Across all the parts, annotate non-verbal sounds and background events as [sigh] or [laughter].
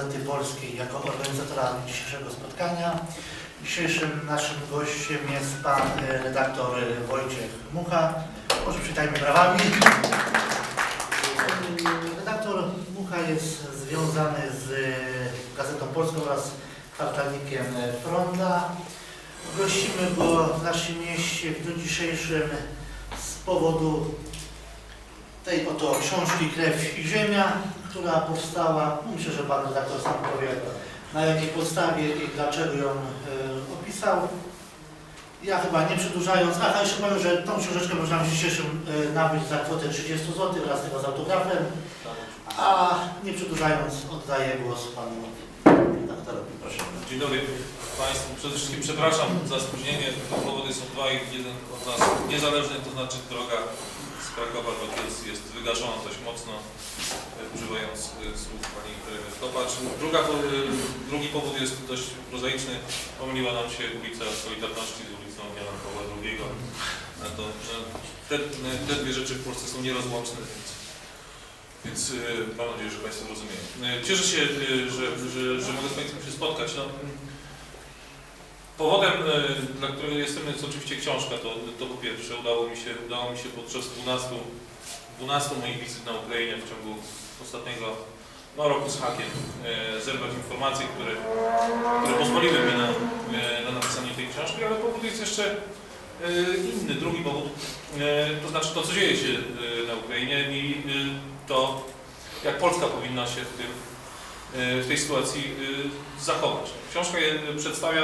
Gazety Polskiej jako organizatora dzisiejszego spotkania. Dzisiejszym naszym gościem jest pan e, redaktor Wojciech Mucha. Może przytajmy brawami. Redaktor Mucha jest związany z e, Gazetą Polską oraz kwartalnikiem Fronta. Gościmy go w naszym mieście w dniu dzisiejszym z powodu tej oto książki Krew i Ziemia, która powstała, myślę, że Pan redaktor sam powie, na jakiej podstawie i dlaczego ją e, opisał. Ja chyba nie przedłużając, aha, jeszcze powiem, że tą książeczkę można w dzisiejszym e, nabyć za kwotę 30 zł wraz tego z autografem, a nie przedłużając oddaję głos Panu redaktorowi. Proszę. Dzień dobry Państwu. Przede wszystkim przepraszam za spóźnienie. Powody są dwa i jeden od nas niezależny, to znaczy droga z Krakowa do jest wygaszona dość mocno, e, używając e, słów Pani Premier Kopacz. Druga, e, drugi powód jest dość prozaiczny. Pomyliła nam się ulica Solidarności z ulicą Jana Pawła II. To, te, te dwie rzeczy w Polsce są nierozłączne, więc więc mam nadzieję, że Państwo rozumieją. Cieszę się, że, że, że mogę z Państwem się spotkać. No, powodem, dla którego jestem, jest oczywiście książka. To, to po pierwsze, udało mi się, udało mi się podczas 12, 12 moich wizyt na Ukrainie w ciągu ostatniego no, roku z hakiem y, zerwać informacje, które, które pozwoliły mi na, y, na napisanie tej książki, ale powód jest jeszcze y, inny, drugi powód. Y, To znaczy to, co dzieje się na Ukrainie i to, jak Polska powinna się w, tym, w tej sytuacji zachować. Książka przedstawia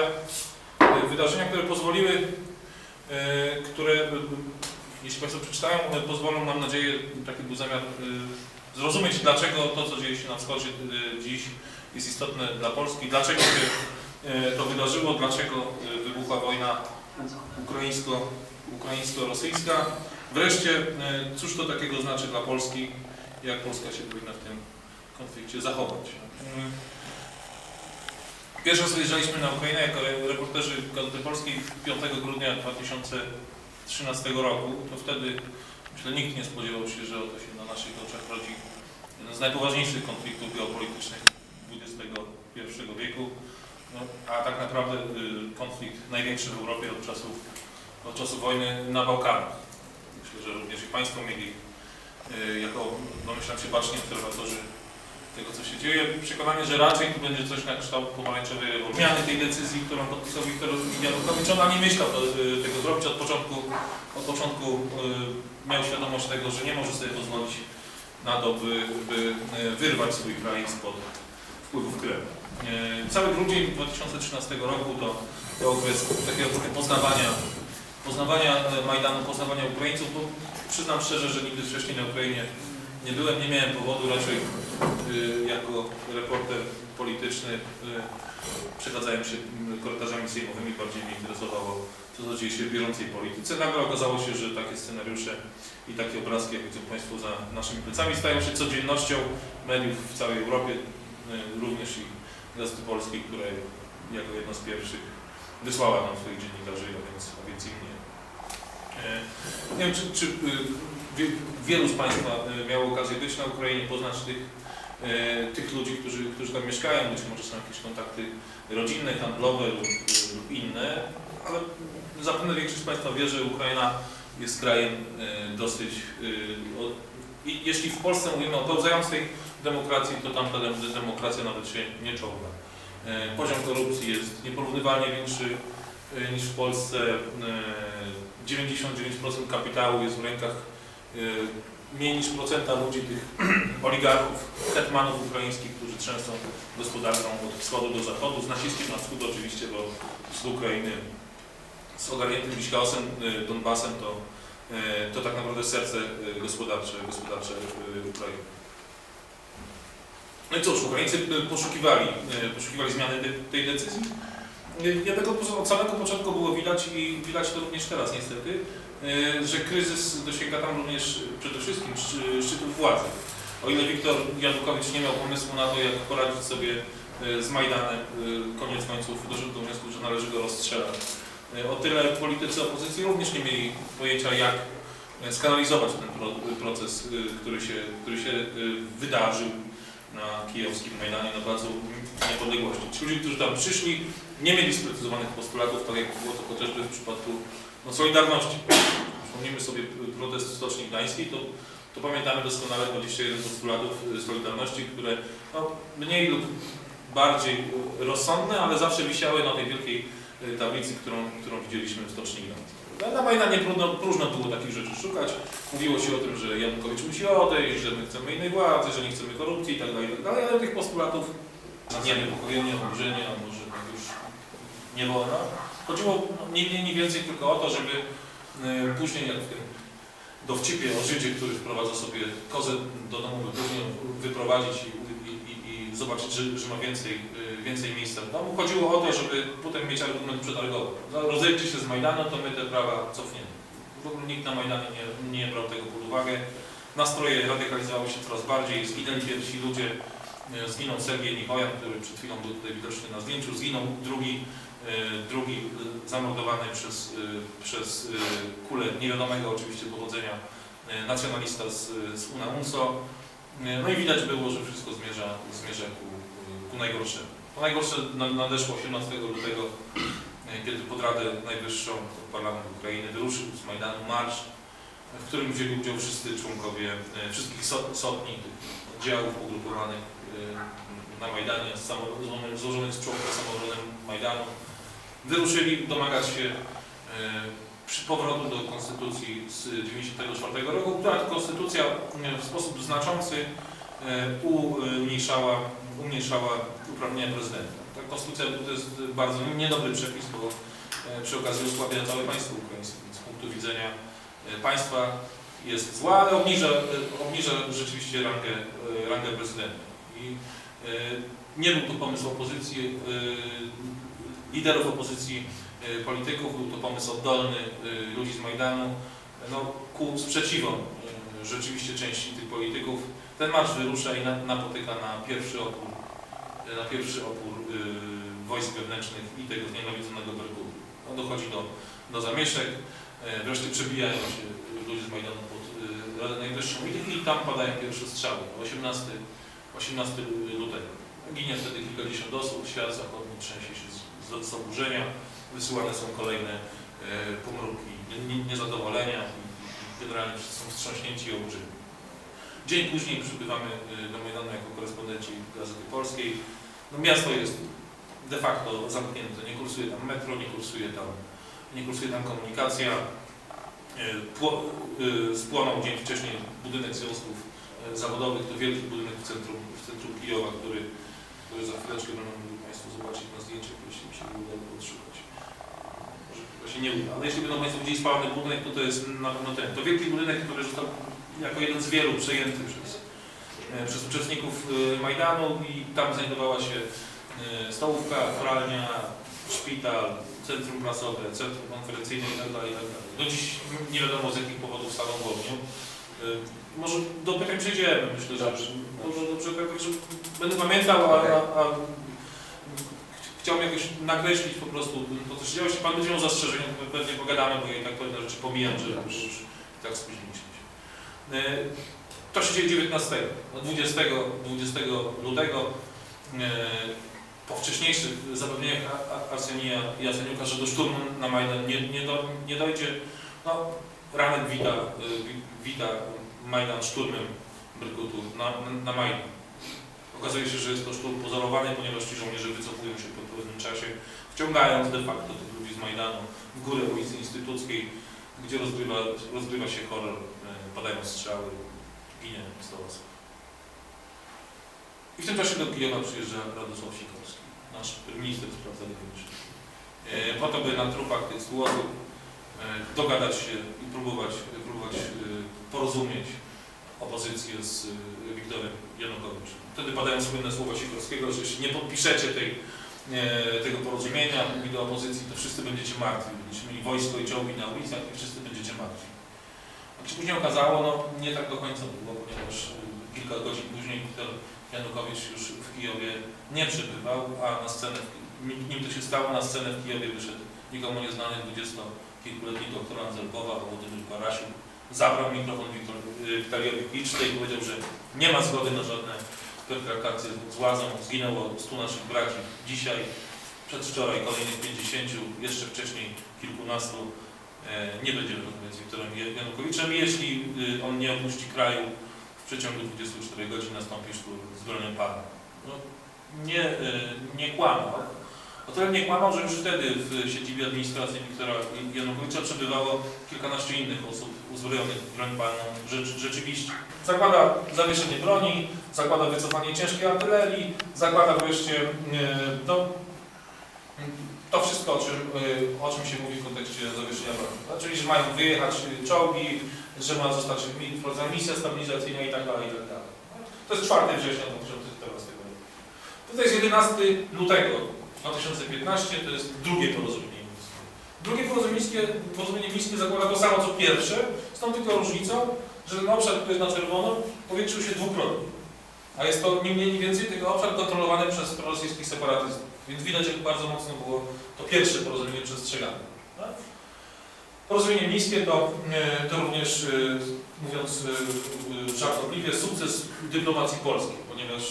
wydarzenia, które pozwoliły, y, które, y, jeśli Państwo przeczytają, pozwolą, mam nadzieję, taki był zamiar, y, zrozumieć, dlaczego to, co dzieje się na wschodzie dziś, jest istotne dla Polski, dlaczego się to wydarzyło, dlaczego wybuchła wojna ukraińsko, ukraińsko-rosyjska. Wreszcie, cóż to takiego znaczy dla Polski, jak Polska się powinna w tym konflikcie zachować. Pierwszy raz wyjeżdżaliśmy na Ukrainę jako re- reporterzy Gazety Polskiej 5 grudnia 2013 roku. To wtedy, myślę, nikt nie spodziewał się, że oto się na naszych oczach rodzi jeden z najpoważniejszych konfliktów geopolitycznych XXI wieku, no, a tak naprawdę y, konflikt największy w Europie od czasów, od czasu wojny na Bałkanach. Myślę, że również i Państwo mieli y, jako, domyślam się, baczni obserwatorzy tego, co się dzieje. Przekonanie, że raczej tu będzie coś na kształt pomarańczowej rewolucji. Tej decyzji, którą podpisał Wiktor Janukowicz, ona nie myślał to, y, tego zrobić. Od początku, od początku y, miał świadomość tego, że nie może sobie pozwolić na to, by, by y, wyrwać swój kraj spod wpływów Kremla. Cały grudzień 2013 roku to, to okres takiego poznawania, poznawania e, Majdanu, poznawania Ukraińców, bo przyznam szczerze, że nigdy wcześniej na Ukrainie nie byłem, nie miałem powodu, raczej jako reporter polityczny y, przechadzałem się y, korytarzami sejmowymi, bardziej mnie interesowało, co dzieje się w bieżącej polityce. Nagle okazało się, że takie scenariusze i takie obrazki, jak widzą Państwo za naszymi plecami, stają się codziennością mediów w całej Europie, y, również i Gazety Polskiej, która jako jedno z pierwszych wysłała nam swoich dziennikarzy, a więc, a więc i mnie. Nie wiem, czy, czy y, wie- wielu z Państwa y, miało okazję być na Ukrainie, poznać tych, tych ludzi, którzy, którzy tam mieszkają, być może są jakieś kontakty rodzinne, handlowe lub, lub inne, ale zapewne większość z Państwa wie, że Ukraina jest krajem e, dosyć, e, i jeśli w Polsce mówimy o pełzającej demokracji, to dem- demokracja nawet się nie czołga. E, Poziom korupcji jest nieporównywalnie większy e, niż w Polsce. E, 99% kapitału jest w rękach e, mniej niż procenta ludzi, tych [clears throat] oligarchów, hetmanów ukraińskich, którzy trzęsą gospodarką od wschodu do zachodu, z naciskiem na wschód oczywiście, bo z Ukrainy, z ogarniętym dziś chaosem, e, Donbasem, to, e, to tak naprawdę serce e, gospodarcze, gospodarcze Ukrainy. No i cóż, Ukraińcy poszukiwali, poszukiwali zmiany te- tej decyzji. Dlatego po- od samego początku było widać i widać to również teraz niestety, że kryzys dosięga tam również przede wszystkim szczy- szczytów władzy. O ile Wiktor Janukowicz nie miał pomysłu na to, jak poradzić sobie e, z Majdanem, e, koniec końców doszedł do wniosku, że należy go rozstrzelać. O tyle politycy opozycji również nie mieli pojęcia, jak skanalizować ten pro- proces, który się, który się wydarzył na kijowskim Majdanie, na Placu Niepodległości. Ci ludzie, którzy tam przyszli, nie mieli sprecyzowanych postulatów, tak jak było to chociażby w przypadku no, Solidarności. Przypomnijmy sobie protest Stoczni Gdańskiej, to, to pamiętamy doskonale 21 postulatów y, Solidarności, które no, mniej lub bardziej rozsądne, ale zawsze wisiały na tej wielkiej y, tablicy, którą, którą widzieliśmy w Stoczni Gdańskiej. Na- Majdanie próżno, próżno było takich rzeczy szukać. Mówiło się o tym, że Janukowicz musi odejść, że my chcemy innej władzy, że nie chcemy korupcji itd. itd. Ale tych postulatów nie wiem, pokojenie, oburzenie, a może tak już nie wolno. Chodziło nie mniej, nie więcej tylko o to, żeby y, później jak w tym dowcipie o Żydzie, który wprowadza sobie kozę do domu wypróżnią, wyprowadzić i, i, i, zobaczyć, że, że ma więcej, y, więcej miejsca w domu. Chodziło o to, żeby potem mieć argument przetargowy. Rozejrzyj się z Majdanu, to my te prawa cofniemy. W ogóle nikt na Majdanie nie, nie brał tego pod uwagę. Nastroje radykalizowały się coraz bardziej, zginęli pierwsi ludzie, E, Zginął Sergiej Niwojan, który przed chwilą był tutaj widoczny na zdjęciu. Zginął drugi, e, drugi e, zamordowany przez, e, przez kulę niewiadomego oczywiście pochodzenia nacjonalista z, z UNA UNSO. No i widać było, że wszystko zmierza, zmierza ku, ku najgorszemu. To najgorsze na- nadeszło 18 lutego, kiedy pod Radę Najwyższą Parlament Ukrainy wyruszył z Majdanu marsz, w którym wzięli udział wszyscy członkowie wszystkich so- sotni oddziałów ugrupowanych na Majdanie, złożonych z członków samorządem Majdanu. Wyruszyli domagać się e, przy powrotu do konstytucji z 1994 roku, która konstytucja e, w sposób znaczący e, umniejszała, umniejszała uprawnienia prezydenta. Ta konstytucja to jest bardzo niedobry przepis, bo przy okazji osłabia całe państwo ukraińskie, z punktu widzenia państwa jest zła, ale obniża, obniża rzeczywiście rangę, rangę prezydenta. I nie był to pomysł opozycji, liderów opozycji e, polityków, był to pomysł oddolny e, ludzi z Majdanu, no, ku sprzeciwom e, rzeczywiście części tych polityków. Ten marsz wyrusza i na, napotyka na pierwszy opór, na pierwszy opór wojsk wewnętrznych i tego znienawidzonego Berkutu. No, dochodzi do, do zamieszek, wreszcie przebijają się ludzie z Majdanu pod Radę Najwyższą i, i tam padają pierwsze strzały. 18, 18 lutego. Ginie wtedy kilkadziesiąt osób, świat zachodni trzęsie się z, z, oburzenia, wysyłane są kolejne e, nie- niezadowolenia i, generalnie wszyscy są wstrząśnięci i oburzeni. Dzień później przybywamy e, do Majdanu jako korespondenci Gazety Polskiej. No, miasto jest de facto zamknięte, nie kursuje tam metro, nie kursuje tam, nie kursuje tam komunikacja. E, Pło, spłonął dzień wcześniej budynek związków zawodowych, to wielki budynek w centrum, w centrum Kijowa, który, który za chwileczkę będą Państwo zobaczyć na zdjęciach, jeśli mi się uda odszukać. Może chyba się nie uda, ale jeśli będą Państwo widzieli spalony budynek, to to jest na pewno ten. To wielki budynek, który został jako jeden z wielu przejęty przez, e, przez uczestników e, Majdanu i tam znajdowała się e, stołówka, pralnia, szpital, centrum prasowe, centrum konferencyjne itd. itd. Do dziś nie wiadomo z jakich powodów staną w ogniu. Może do pytań przejdziemy, myślę, że Dobrze. dobrze, tak, że będę pamiętał, a, a, a chciałbym jakoś nakreślić po prostu to, co się działo. Jeśli Pan będzie miał zastrzeżenia, to my pewnie pogadamy, bo ja i tak pewne rzeczy pomijam, że już i tak spóźniliśmy się. E, To się dzieje 19, no 20, 20 lutego. e, Po wcześniejszych zapewnieniach A- A- Arsenija i Jaseniuka, że do szturmu na Majdan nie, nie, do, nie dojdzie, no, ranek wita, e, wi- wita Majdan szturmem Berkutu na, na Majdan. Okazuje się, że jest to szturm pozorowany, ponieważ ci żołnierze wycofują się po pewnym czasie, wciągając de facto tych ludzi z Majdanu w górę ulicy Instytuckiej, gdzie rozgrywa, rozgrywa się horror, e, padają strzały, ginie 100 osób. I w tym czasie do Kijowa przyjeżdża Radosław Sikorski, nasz minister spraw zagranicznych, e, po to, by na trupach tych 100 osób e, dogadać się i próbować, próbować porozumieć opozycję z e, Wiktorem Janukowiczem. Wtedy padają słynne słowa Sikorskiego, że jeśli nie podpiszecie tej, e, tego porozumienia, mówi do opozycji, to wszyscy będziecie martwi. Będziecie mieli wojsko i czołgi na ulicach i wszyscy będziecie martwi. Jak się później okazało, no nie tak do końca było, ponieważ e, kilka godzin później Wiktor Janukowicz już w Kijowie nie przebywał, a na scenę, nim to się stało, na scenę w Kijowie wyszedł nikomu nieznany 20-kilkuletni doktorant z Lwowa, Władimir Parasiuk, zabrał mikrofon y, Wiktoriowi Kliczce i powiedział, że nie ma zgody na żadne, w pertraktacji z władzą. Zginęło 100 naszych braci. Dzisiaj, przedwczoraj kolejnych 50, jeszcze wcześniej kilkunastu. E, Nie będzie rozmawiać z Wiktorem Janukowiczem, jeśli y, on nie opuści kraju w przeciągu 24 godzin nastąpi sztur z bronią. No, nie, y, nie kłamał. O tyle kłamał, że już wtedy w siedzibie administracji Wiktora Janukowicza przebywało kilkanaście innych osób uzbrojonych w broń palną rzecz, rzeczywiście. Zakłada zawieszenie broni, zakłada wycofanie ciężkiej artylerii, zakłada wreszcie to, to wszystko, o czym, y, o czym się mówi w kontekście zawieszenia broni. No, Czyli, że mają wyjechać czołgi, że ma zostać wprowadzona misja stabilizacyjna i tak dalej, i tak dalej. To jest 4 września 2014 roku. Tutaj jest 11 lutego 2015, to jest drugie porozumienie mińskie. Drugie porozumienie porozumienie mińskie zakłada to samo co pierwsze, z tą tylko różnicą, że ten obszar, który jest na czerwono, powiększył się dwukrotnie. A jest to nie mniej, nie więcej tylko obszar kontrolowany przez prorosyjskich separatystów. Więc widać, jak bardzo mocno było to pierwsze porozumienie przestrzegane. Tak? Porozumienie mińskie to, e, to również, e, mówiąc e, żartobliwie, sukces dyplomacji polskiej, ponieważ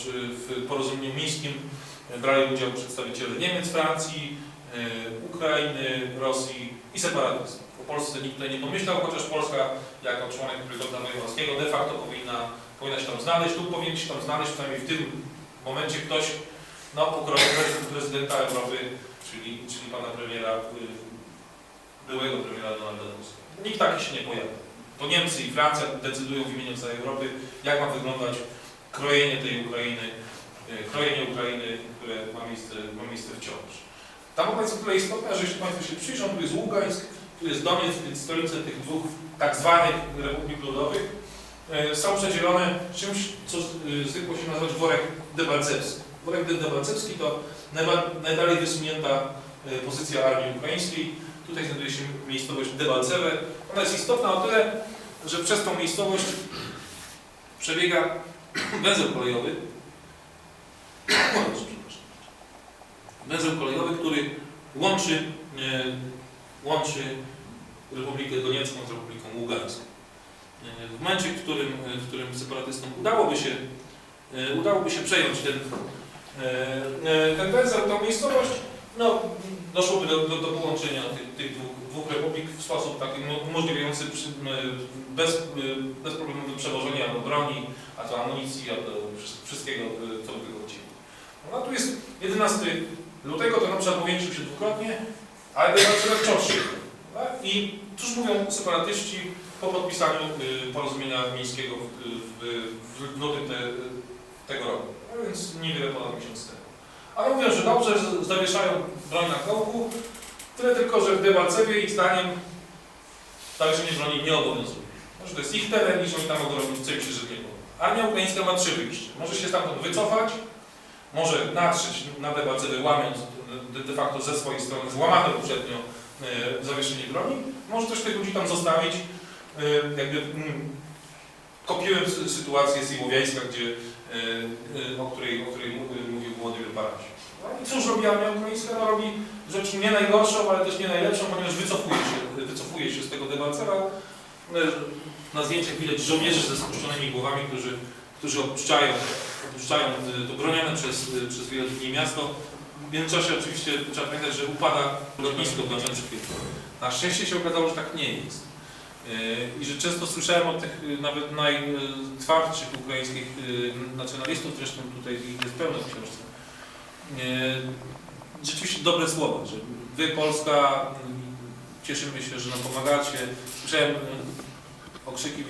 w porozumieniu mińskim e, brali udział przedstawiciele Niemiec, Francji, e, Ukrainy, Rosji i separatystów. O Polsce nikt tutaj nie pomyślał, chociaż Polska jako członek Trójkąta Wojewódzkiego de facto powinna, powinna się tam znaleźć lub powinien się tam znaleźć, przynajmniej w tym momencie ktoś no, pokroju pre- prezydenta Europy, czyli, czyli pana premiera, y, byłego premiera Donalda Tuska. Nikt taki się nie pojawi. To Niemcy i Francja decydują w imieniu całej Europy, jak ma wyglądać krojenie tej Ukrainy, y, krojenie Ukrainy, które ma miejsce, ma miejsce wciąż. Ta jest o tyle istotna, że jeśli Państwo się przyjrzą, tu jest Ługańsk, tu jest Donieck, więc stolice tych dwóch tak zwanych republik ludowych y, są przedzielone czymś, co y, zwykło się nazywać worek debalcewski. Worek debalcewski to najdalej wysunięta y, pozycja armii ukraińskiej. Tutaj znajduje się miejscowość Debalcewe. Ona jest istotna o tyle, że przez tą miejscowość przebiega węzeł kolejowy. Węzeł kolejowy, który łączy, e, łączy Republikę Doniecką z Republiką Ługańską. E, W momencie, w którym, w którym separatystom udałoby się, e, udałoby się przejąć ten, e, e, ten węzeł, tą miejscowość, no, doszłoby do, do, do połączenia tych, tych dwóch, dwóch republik w sposób taki mo- umożliwiający przy, bez, bezproblemowe przewożenie albo broni, a to amunicji, a to wszy- wszystkiego, e, co by tego. No tu jest 11 lutego, ten obszar powiększył się dwukrotnie, ale wciąż się. tak? I cóż mówią separatyści po podpisaniu y, porozumienia mińskiego w, lutym te, tego roku, a więc niewiele ponad miesiąc temu. Ale mówią, że dobrze, że zawieszają broń na kołku, tyle tylko, że w Debalcewie ich zdaniem zawieszenie broni nie obowiązuje. Może to jest ich teren i że oni tam robić co im się żywnie podoba. Armia ukraińska ma trzy wyjścia. Może się stamtąd wycofać, może natrzeć na Debalcewie, łamiąc de, facto ze swojej strony złamane poprzednio e, zawieszenie broni, może też tych ludzi tam zostawić, e, jakby mm, kopiując sytuację z Iłowiańska, gdzie, e, o, której, o której mów- mówił Włodymyr Baraś. No i cóż robi armia ukraińska? No robi rzecz nie najgorszą, ale też nie najlepszą, ponieważ wycofuje się, wycofuje się z tego Debalcera. E, Na zdjęciach widać żołnierzy ze spuszczonymi głowami, którzy, którzy opuszczają, opuszczają e, to bronione przez, e, przez wiele miasto. W międzyczasie oczywiście trzeba pamiętać, że upada lotnisko w Doneczku. Na szczęście się okazało, że tak nie jest. Yy, I że często słyszałem od tych nawet najtwardszych ukraińskich nacjonalistów, zresztą tutaj jest pełno w książce, rzeczywiście dobre słowa, że wy Polska, cieszymy się, że nam pomagacie. Słyszałem okrzyki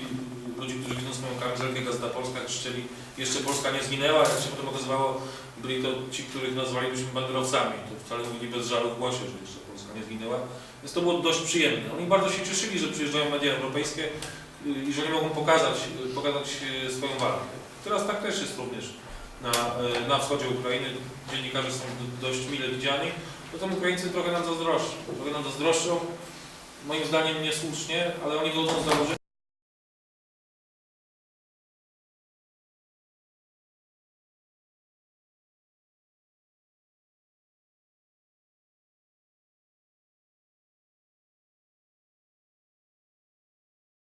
ludzi, którzy widzą swoją kamizelkę Gazeta Polska, krzyczeli jeszcze Polska nie zginęła, jak się potem okazywało, byli to ci, których nazwalibyśmy banderowcami. To wcale mówili bez żalu w głosie, że jeszcze Polska nie zginęła. Więc to było dość przyjemne. Oni bardzo się cieszyli, że przyjeżdżają media europejskie y, i że oni mogą pokazać, pokazać y, swoją walkę. Teraz tak też jest również na, y, na wschodzie Ukrainy. Dziennikarze są dość mile widziani. Potem Ukraińcy trochę nam zazdroszczą. Trochę nam zazdroszczą, moim zdaniem niesłusznie, ale oni wychodzą z założenia,